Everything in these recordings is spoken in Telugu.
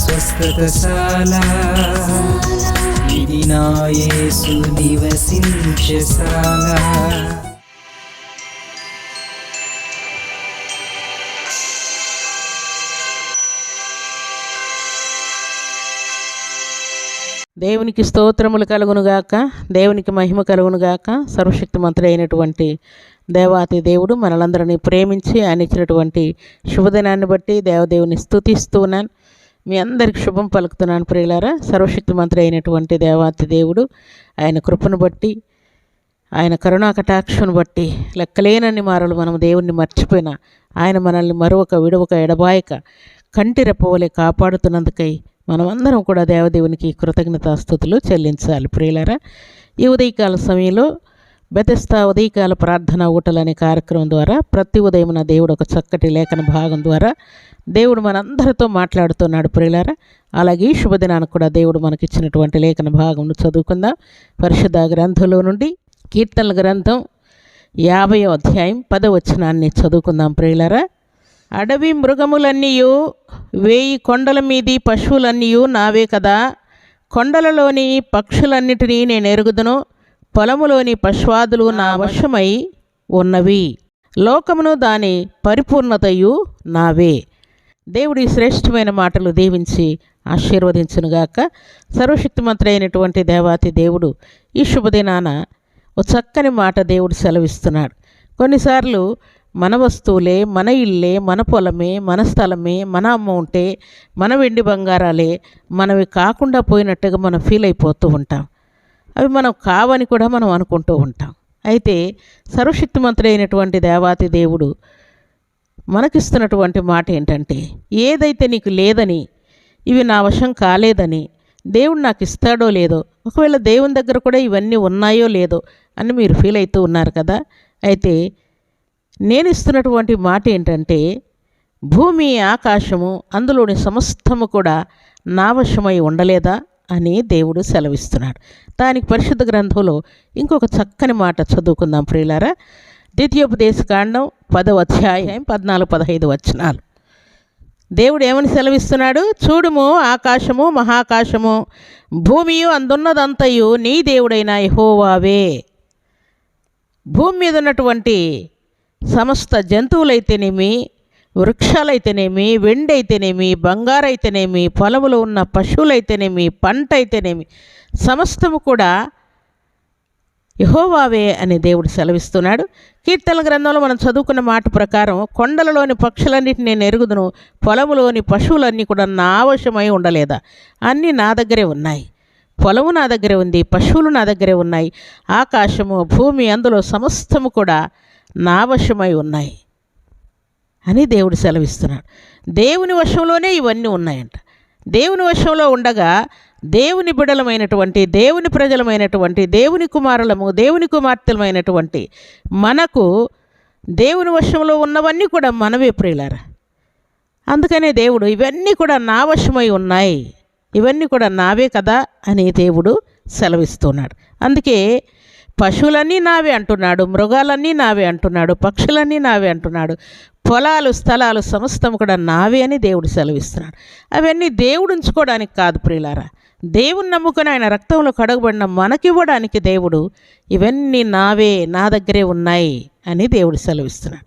స్వస్థతశాల. ఇది నా యేసు నివసించశాల దేవునికి స్తోత్రములు కలుగునుగాక దేవునికి మహిమ కలుగునుగాక సర్వశక్తిమంతుడు అయినటువంటి దేవాతి దేవుడు మనలందరినీ ప్రేమించి ఆయన ఇచ్చినటువంటి శుభదినాన్ని బట్టి దేవదేవుని స్థుతిస్తున్నాను మీ అందరికి శుభం పలుకుతున్నాను ప్రియులారా. సర్వశక్తిమంతుడు అయినటువంటి దేవాతి దేవుడు ఆయన కృపను బట్టి ఆయన కరుణా కటాక్షను బట్టి లెక్కలేనన్ని మారలు మనం దేవుణ్ణి మర్చిపోయినా ఆయన మనల్ని మరొక విడవక ఎడబాయక కంటి రెప్పవలే కాపాడుతున్నందుకై మనమందరం కూడా దేవదేవునికి కృతజ్ఞతాస్థుతులు చెల్లించాలి ప్రియులారా. ఈ ఉదయకాల సమయంలో బెతెస్తా ఉదయకాల ప్రార్థన ఊటలనే కార్యక్రమం ద్వారా ప్రతి ఉదయమున దేవుడు ఒక చక్కటి లేఖన భాగం ద్వారా దేవుడు మనందరితో మాట్లాడుతున్నాడు ప్రియులారా. అలాగే శుభదినానికి కూడా దేవుడు మనకిచ్చినటువంటి లేఖన భాగంను చదువుకుందాం. పరిశుద్ధ గ్రంథంలో నుండి కీర్తనల గ్రంథం యాభై అధ్యాయం పదవచనాన్ని చదువుకుందాం ప్రియులారా. అడవి మృగములన్నీయు వేయి కొండల మీది పశువులన్నీయు నావే కదా. కొండలలోని పక్షులన్నిటినీ నేను ఎరుగుదును. పొలములోని పశ్వాదులు నా వశమై ఉన్నవి. లోకమును దాని పరిపూర్ణతయు నావే. దేవుడి శ్రేష్టమైన మాటలు దీవించి ఆశీర్వదించునుగాక. సర్వశక్తిమంతుడు అయినటువంటి దేవాతి దేవుడు ఈ శుభదినాన ఓ చక్కని మాట దేవుడు సెలవిస్తున్నాడు. కొన్నిసార్లు మన వస్తువులే మన ఇల్లే మన పొలమే మన స్థలమే మన అమౌంటే మన వెండి బంగారాలే మనవి కాకుండా పోయినట్టుగా మనం ఫీల్ అయిపోతూ ఉంటాం. అవి మనం కావని కూడా మనం అనుకుంటూ ఉంటాం. అయితే సర్వశక్తిమంతుడైనటువంటి దేవాతి దేవుడు మనకిస్తున్నటువంటి మాట ఏంటంటే ఏదైతే నీకు లేదని ఇవి నా వశం కాలేదని దేవుడు నాకు ఇస్తాడో లేదో ఒకవేళ దేవుని దగ్గర కూడా ఇవన్నీ ఉన్నాయో లేదో అని మీరు ఫీల్ అవుతూ ఉన్నారు కదా? అయితే నేను ఇస్తున్నటువంటి మాట ఏంటంటే భూమి ఆకాశము అందులోని సమస్తము కూడా నా వశమై ఉండలేదా? అని దేవుడు సెలవిస్తున్నాడు. దానికి పరిశుద్ధ గ్రంథంలో ఇంకొక చక్కని మాట చదువుకుందాం ప్రియులారా. ద్వితీయోపదేశ కాండం పదవ అధ్యాయం పద్నాలుగు పదహైదు వచనాలు. దేవుడు ఏమని సెలవిస్తున్నాడు? చూడుము ఆకాశము మహాకాశము భూమియు అందున్నదంతయు నీ దేవుడైన యహోవావే. భూమి మీద ఉన్నటువంటి సమస్త జంతువులైతేనేమి వృక్షాలైతేనేమి వెండి అయితేనేమి బంగారైతేనేమి పొలంలో ఉన్న పశువులైతేనేమి పంట అయితేనేమి సమస్తము కూడా యహోవావే అని దేవుడు సెలవిస్తున్నాడు. కీర్తన గ్రంథంలో మనం చదువుకున్న మాట ప్రకారం కొండలలోని పక్షులన్నిటిని నేను ఎరుగుదును పొలములోని పశువులన్నీ కూడా నా అవశ్యమై ఉండలేదా? అన్నీ నా దగ్గరే ఉన్నాయి. పొలము నా దగ్గరే ఉంది పశువులు నా దగ్గరే ఉన్నాయి. ఆకాశము భూమి అందులో సమస్తము కూడా నా వశమై ఉన్నాయి. అని దేవుడు సెలవిస్తున్నాడు. దేవుని వశంలోనే ఇవన్నీ ఉన్నాయంట. దేవుని వశంలో ఉండగా దేవుని బిడలమైనటువంటి దేవుని ప్రజలమైనటువంటి దేవుని కుమారులము దేవుని కుమార్తెలమైనటువంటి మనకు దేవుని వశంలో ఉన్నవన్నీ కూడా మనమే ప్రియులారా. అందుకనే దేవుడు ఇవన్నీ కూడా నా వశమై ఉన్నాయి. ఇవన్నీ కూడా నావే కదా అని దేవుడు సెలవిస్తున్నాడు. అందుకే పశువులన్నీ నావే అంటున్నాడు మృగాలన్నీ నావే అంటున్నాడు పక్షులన్నీ నావే అంటున్నాడు. పొలాలు స్థలాలు సమస్తం కూడా నావే అని దేవుడు సెలవిస్తున్నాడు. అవన్నీ దేవుడు ఉంచుకోవడానికి కాదు ప్రియులారా. దేవుని నమ్ముకుని ఆయన రక్తంలో కడగబడిన మనకివ్వడానికి దేవుడు ఇవన్నీ నావే నా దగ్గరే ఉన్నాయి అని దేవుడు సెలవిస్తున్నాడు.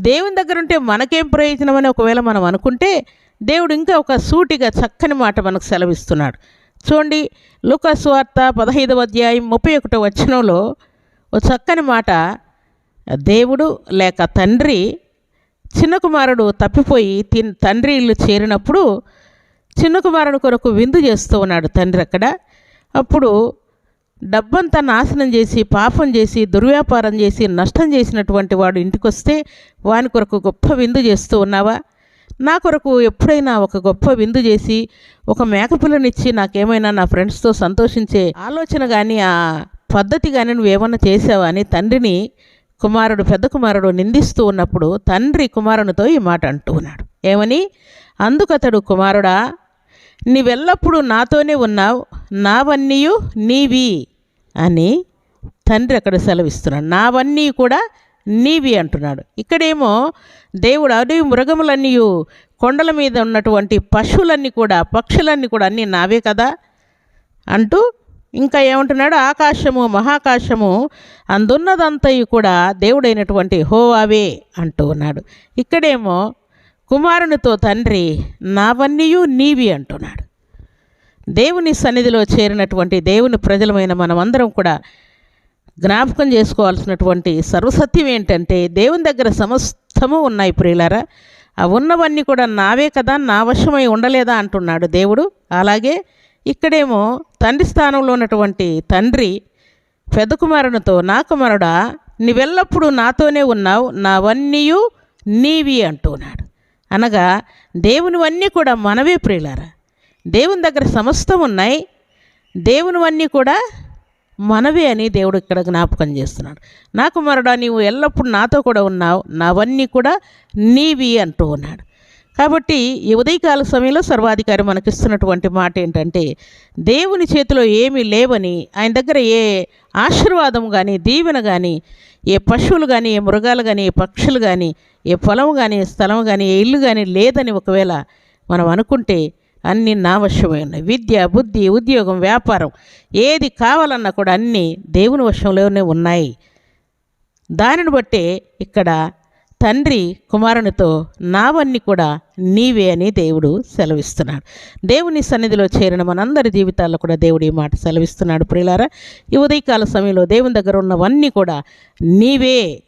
దేవుని దగ్గర ఉంటే మనకేం ప్రయోజనం అని ఒకవేళ మనం అనుకుంటే దేవుడు ఇంకా ఒక సూటిగా చక్కని మాట మనకు సెలవిస్తున్నాడు. చూడండి లూకాసు వార్త పదహైదవ అధ్యాయం ముప్పై ఒకటో వచనంలో ఓ చక్కని మాట. దేవుడు లేక తండ్రి చిన్న కుమారుడు తప్పిపోయి తిన్ తండ్రి ఇల్లు చేరినప్పుడు చిన్న కుమారుడు కొరకు విందు చేస్తూ ఉన్నాడు తండ్రి అక్కడ. అప్పుడు డబ్బంతా నాశనం చేసి పాపం చేసి దుర్వ్యాపారం చేసి నష్టం చేసినటువంటి వాడు ఇంటికి వస్తే వాని కొరకు గొప్ప విందు చేస్తూ ఉన్నావా? నా కొరకు ఎప్పుడైనా ఒక గొప్ప విందు చేసి ఒక మేకపిల్లనిచ్చి నాకేమైనా నా ఫ్రెండ్స్తో సంతోషించే ఆలోచన కానీ ఆ పద్ధతి కానీ నువ్వేమన్నా చేసావా అని తండ్రిని కుమారుడు పెద్ద కుమారుడు నిందిస్తూ ఉన్నప్పుడు తండ్రి కుమారునితో ఈ మాట అంటూ ఉన్నాడు. ఏమని? అందుకతడు కుమారుడా నీవెల్లప్పుడూ నాతోనే ఉన్నావు నావన్నీయు నీవి అని తండ్రి అక్కడ సెలవిస్తున్నాడు. నావన్నీ కూడా నీవి అంటున్నాడు. ఇక్కడేమో దేవుడు అడవి మృగములన్నీ కొండల మీద ఉన్నటువంటి పశువులన్నీ కూడా పక్షులన్నీ కూడా అన్నీ నావే కదా? అంటూ ఇంకా ఏమంటున్నాడు? ఆకాశము మహాకాశము అందున్నదంతయు కూడా దేవుడైనటువంటి హోవావే అంటూ ఉన్నాడు. ఇక్కడేమో కుమారునితో తండ్రి నావన్నీయు నీవి అంటున్నాడు. దేవుని సన్నిధిలో చేరినటువంటి దేవుని ప్రజలమైన మనమందరం కూడా జ్ఞాపకం చేసుకోవాల్సినటువంటి సర్వసత్యం ఏంటంటే దేవుని దగ్గర సమస్తము ఉన్నాయి ప్రియులారా. ఆ ఉన్నవన్నీ కూడా నావే కదా నా వశమై ఉండలేదా అంటున్నాడు దేవుడు. అలాగే ఇక్కడేమో తండ్రి స్థానంలో ఉన్నటువంటి తండ్రి పెద్ద కుమారునితో నా కుమారుడా నీవెల్లప్పుడూ నాతోనే ఉన్నావు నావన్నీయు నీవి అంటున్నాడు. అనగా దేవునివన్నీ కూడా మనవే ప్రియులారా. దేవుని దగ్గర సమస్తం ఉన్నాయి దేవునివన్నీ కూడా మనవే అని దేవుడు ఇక్కడ జ్ఞాపకం చేస్తున్నాడు. నాకు మరడా నీవు ఎల్లప్పుడూ నాతో కూడా ఉన్నావు. నావన్నీ కూడా నీవి అంటూ ఉన్నాడు. కాబట్టి ఈ ఉదయకాల సమయంలో సర్వాధికారి మనకిస్తున్నటువంటి మాట ఏంటంటే దేవుని చేతిలో ఏమీ లేవని ఆయన దగ్గర ఏ ఆశీర్వాదం కానీ దీవెన కానీ ఏ పశువులు కానీ ఏ మృగాలు కానీ ఏ పక్షులు కానీ ఏ పొలం కానీ స్థలం కానీ ఏ ఇల్లు కానీ లేదని ఒకవేళ మనం అనుకుంటే అన్నీ నా వశమై ఉన్నాయి విద్య బుద్ధి ఉద్యోగం వ్యాపారం ఏది కావాలన్నా కూడా అన్నీ దేవుని వశంలోనే ఉన్నాయి. దానిని బట్టే ఇక్కడ తండ్రి కుమారునితో నావన్నీ కూడా నీవే అని దేవుడు సెలవిస్తున్నాడు. దేవుని సన్నిధిలో చేరిన మనందరి జీవితాల్లో కూడా దేవుడు ఈ మాట సెలవిస్తున్నాడు ప్రియులారా. ఈ ఉదయకాల సమయంలో దేవుని దగ్గర ఉన్నవన్నీ కూడా నీవే.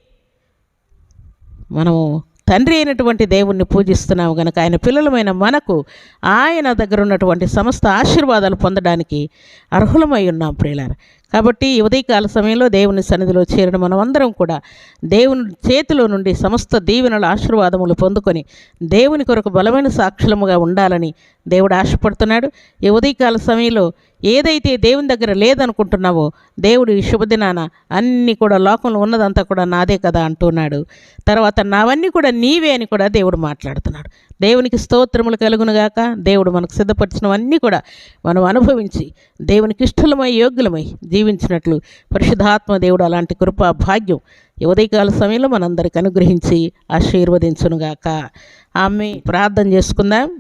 మనము తండ్రి అయినటువంటి దేవుణ్ణి పూజిస్తున్నాము కనుక ఆయన పిల్లలమైన మనకు ఆయన దగ్గర ఉన్నటువంటి సమస్త ఆశీర్వాదాలు పొందడానికి అర్హులమై ఉన్నాం ప్రియులారా. కాబట్టి ఈ ఉదయకాల సమయంలో దేవుని సన్నిధిలో చేరిన మనమందరం కూడా దేవుని చేతిలో నుండి సమస్త దీవెనల ఆశీర్వాదములు పొందుకొని దేవుని కొరకు బలమైన సాక్షులముగా ఉండాలని దేవుడు ఆశపడుతున్నాడు. ఈ ఉదయకాల సమయంలో ఏదైతే దేవుని దగ్గర లేదనుకుంటున్నావో దేవుడు ఈ శుభదినాన అన్నీ కూడా లోకంలో ఉన్నదంతా కూడా నాదే కదా అంటున్నాడు. తర్వాత నావన్నీ కూడా నీవే అని కూడా దేవుడు మాట్లాడుతున్నాడు. దేవునికి స్తోత్రములు కలుగునుగాక దేవుడు మనకు సిద్ధపరిచినవన్నీ కూడా మనం అనుభవించి దేవునికి ఇష్టలమై యోగ్యులమై జీవించినట్లు పరిశుధాత్మ దేవుడు అలాంటి కృపా భాగ్యం ఈ ఉదయకాల సమయంలో మనందరికి అనుగ్రహించి ఆశీర్వదించునుగాక. ఆమె ప్రార్థన చేసుకుందాం.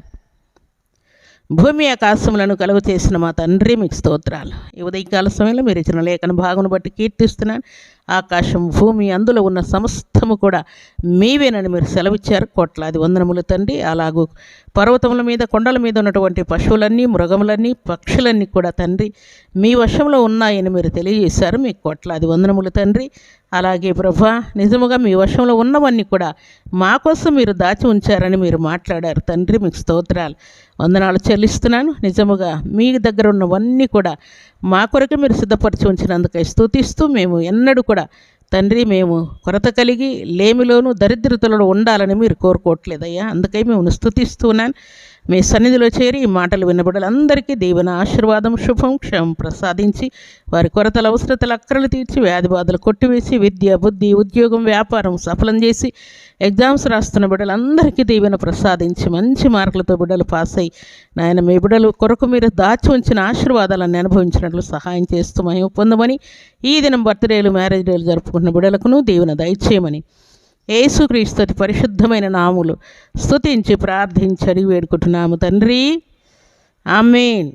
భూమి ఆకాశములను కలుగు చేసిన మా తండ్రి మీకు స్తోత్రాలు. ఈ ఉదయకాల సమయంలో మీరు ఇచ్చిన లేఖన భాగం బట్టి కీర్తిస్తున్నాను. ఆకాశం భూమి అందులో ఉన్న సమస్తము కూడా మీవేనని మీరు సెలవిచ్చారు. కోట్లాది వందనములు తండ్రి. అలాగూ పర్వతముల మీద కొండల మీద ఉన్నటువంటి పశువులన్నీ మృగములన్నీ పక్షులన్నీ కూడా తండ్రి మీ వశంలో ఉన్నాయని మీరు తెలియజేశారు. మీకు కోట్లాది వందనములు తండ్రి. అలాగే ప్రభా నిజముగా మీ వశంలో ఉన్నవన్నీ కూడా మా కోసం మీరు దాచి ఉంచారని మీరు మాట్లాడారు. తండ్రి మీకు స్తోత్రాలు. వందనాలు చెల్లిస్తున్నాను. నిజముగా మీ దగ్గర ఉన్నవన్నీ కూడా మా కొరకు మీరు సిద్ధపరిచి ఉంచినందుకై స్థుతిస్తూ మేము ఎన్నడూ కూడా తండ్రి మేము కొరత కలిగి లేమిలోను దరిద్రతలో ఉండాలని మీరు కోరుకోవట్లేదయ్యా. అందుకై మేము స్థుతిస్తున్నాను మీ సన్నిధిలో చేరి ఈ మాటలు వినబడలందరికీ దీవెన ఆశీర్వాదం శుభం క్షేమం ప్రసాదించి వారి కొరతల అవసరతలు అక్కరలు తీర్చి వ్యాధి బాధలు కొట్టివేసి విద్య బుద్ధి ఉద్యోగం వ్యాపారం సఫలం చేసి ఎగ్జామ్స్ రాస్తున్న బిడ్డలందరికీ దీవెన ప్రసాదించి మంచి మార్కులతో బిడ్డలు పాస్ అయ్యి నాయన మీ బిడ్డలు కొరకు మీరు దాచి ఉంచిన ఆశీర్వాదాలను అనుభవించినట్లు సహాయం చేస్తూ మేము పొందమని ఈ దినం బర్త్డేలు మ్యారేజ్ డేలు జరుపుకుంటున్నాం. అనుకున్న బిడలకును దేవుని దయచేయమని ఏసుక్రీస్తుతి పరిశుద్ధమైన నాములు స్తుతించి ప్రార్థించి అడిగి వేడుకుంటున్నాము తండ్రి. ఆమెన్.